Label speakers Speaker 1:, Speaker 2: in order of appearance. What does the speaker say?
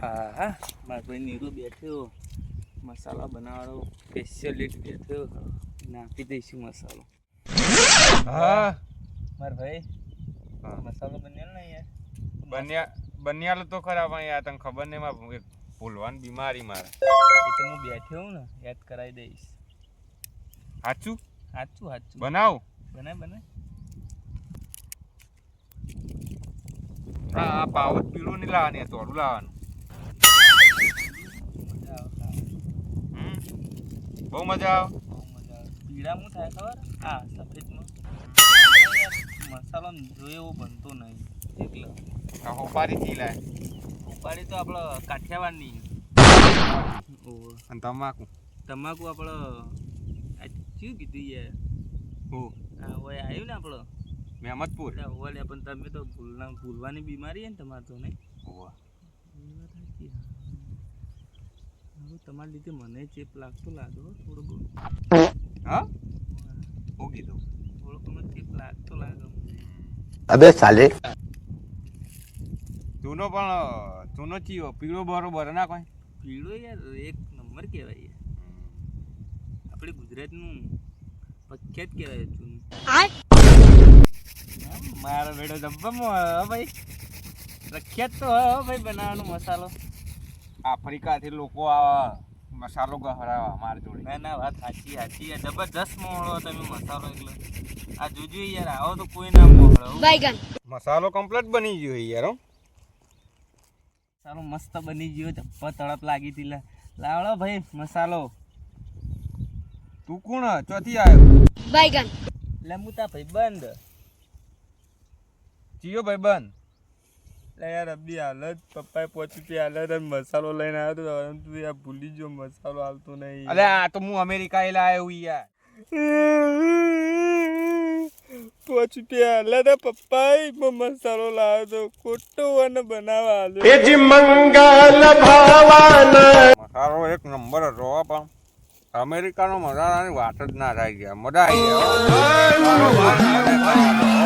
Speaker 1: હા હા. મારા ભાઈ નીરુ બેઠ્યો મસાલા બનાવવાનો સ્પેશિયલિટી બેઠ્યો નાખી દઈશું મસાલો.
Speaker 2: હા.
Speaker 1: મારા ભાઈ
Speaker 2: હા.
Speaker 1: મસાલો બન્યો ને યાર
Speaker 2: બન્યા બન્યાલો તો ખરા પણ યાર તને ખબર નહીં માં એક ભૂલવાની બીમારી મારે.
Speaker 1: એ તો હું બેઠ્યો હું ને યાદ કરાવી દઈશ.
Speaker 2: સાચું
Speaker 1: સાચું સાચું
Speaker 2: બનાવ?
Speaker 1: બનાય બનાય
Speaker 2: આ પાવત પીળું નહીં લાવવાની તોડું લાવવાનું
Speaker 1: મજા આવે ખાવાની.
Speaker 2: હમ બહુ મજા આવે.
Speaker 1: આવે પીળામાં થાય ખબર? હા સફેદમાં મસાલો જોઈએ એવો બનતો નહીં એટલે
Speaker 2: આ હોપારીથી લાય.
Speaker 1: તો આપણે કાઠિયાવાડની.
Speaker 2: અને તમાકુ?
Speaker 1: તમાકુ આપણો શું કીધું યાર?
Speaker 2: હું.
Speaker 1: ઓય આવ્યું ને આપણો
Speaker 2: મહેમદપુર.
Speaker 1: ઓલે પણ તમે તો ભૂલના ભૂલવાની બીમારી છે ને તમારે તો નહીં?
Speaker 2: હોવા.
Speaker 1: તમારા લીધે મને ચેપ લાગતો લાગ્યો થોડો બહુ
Speaker 2: હા? હું કીધું
Speaker 1: થોડો મને ચેપ લાગતો લાગ્યો
Speaker 3: અબે સાલે.
Speaker 2: ચૂનો પણ ચૂનો ચીયો પીળો બરોબર ના કોઈ?
Speaker 1: પીળો યાર એક નંબર કહેવાય યાર. આપણે ગુજરાતનું પ્રખ્યાત કહેવાય ચૂનો. મારો બેડો ધબ્બા ભાઈ. પ્રખ્યાત તો હ ભાઈ બનાવવાનો મસાલો.
Speaker 2: આફ્રિકાથી લોકો આ મસાલો ગહરાવા માર જોડે.
Speaker 1: ના ના વાત સાચી સાચી જબરજસ્ત મોળો તમે મસાલો એટલે. આ જોજો યાર આવો તો કોઈ ના મોળો
Speaker 4: બાયગન
Speaker 2: મસાલો કમ્પ્લીટ બની ગયો યાર હો.
Speaker 1: મસાલો મસ્ત બની ગયો જબ્બર તડપ લાગી હતી. લાવડો ભાઈ મસાલો.
Speaker 2: તું કોણ ચોથી આવ્યો.
Speaker 4: બાયગન
Speaker 1: એટલે તા ભાઈ બંધ.
Speaker 2: જીઓ ભાઈ બંધ.
Speaker 1: એટલે યાર અબી હાલત. પપ્પાએ પહોંચી પી હાલત અને મસાલો લઈને આવ્યો તો તું યાર ભૂલી ગયો મસાલો હાલતો નહીં.
Speaker 2: અલે આ તો હું અમેરિકા એ લાયો યાર.
Speaker 1: પહોંચી પી તો પપ્પાએ મસાલો લાવ્યો તો ખોટો અને બનાવવા હાલ્યો.
Speaker 2: મસાલો એક નંબર હતો પણ અમેરિકાનો મસાલાની વાત જ ના થાય ગયા મજા આવી ગયા.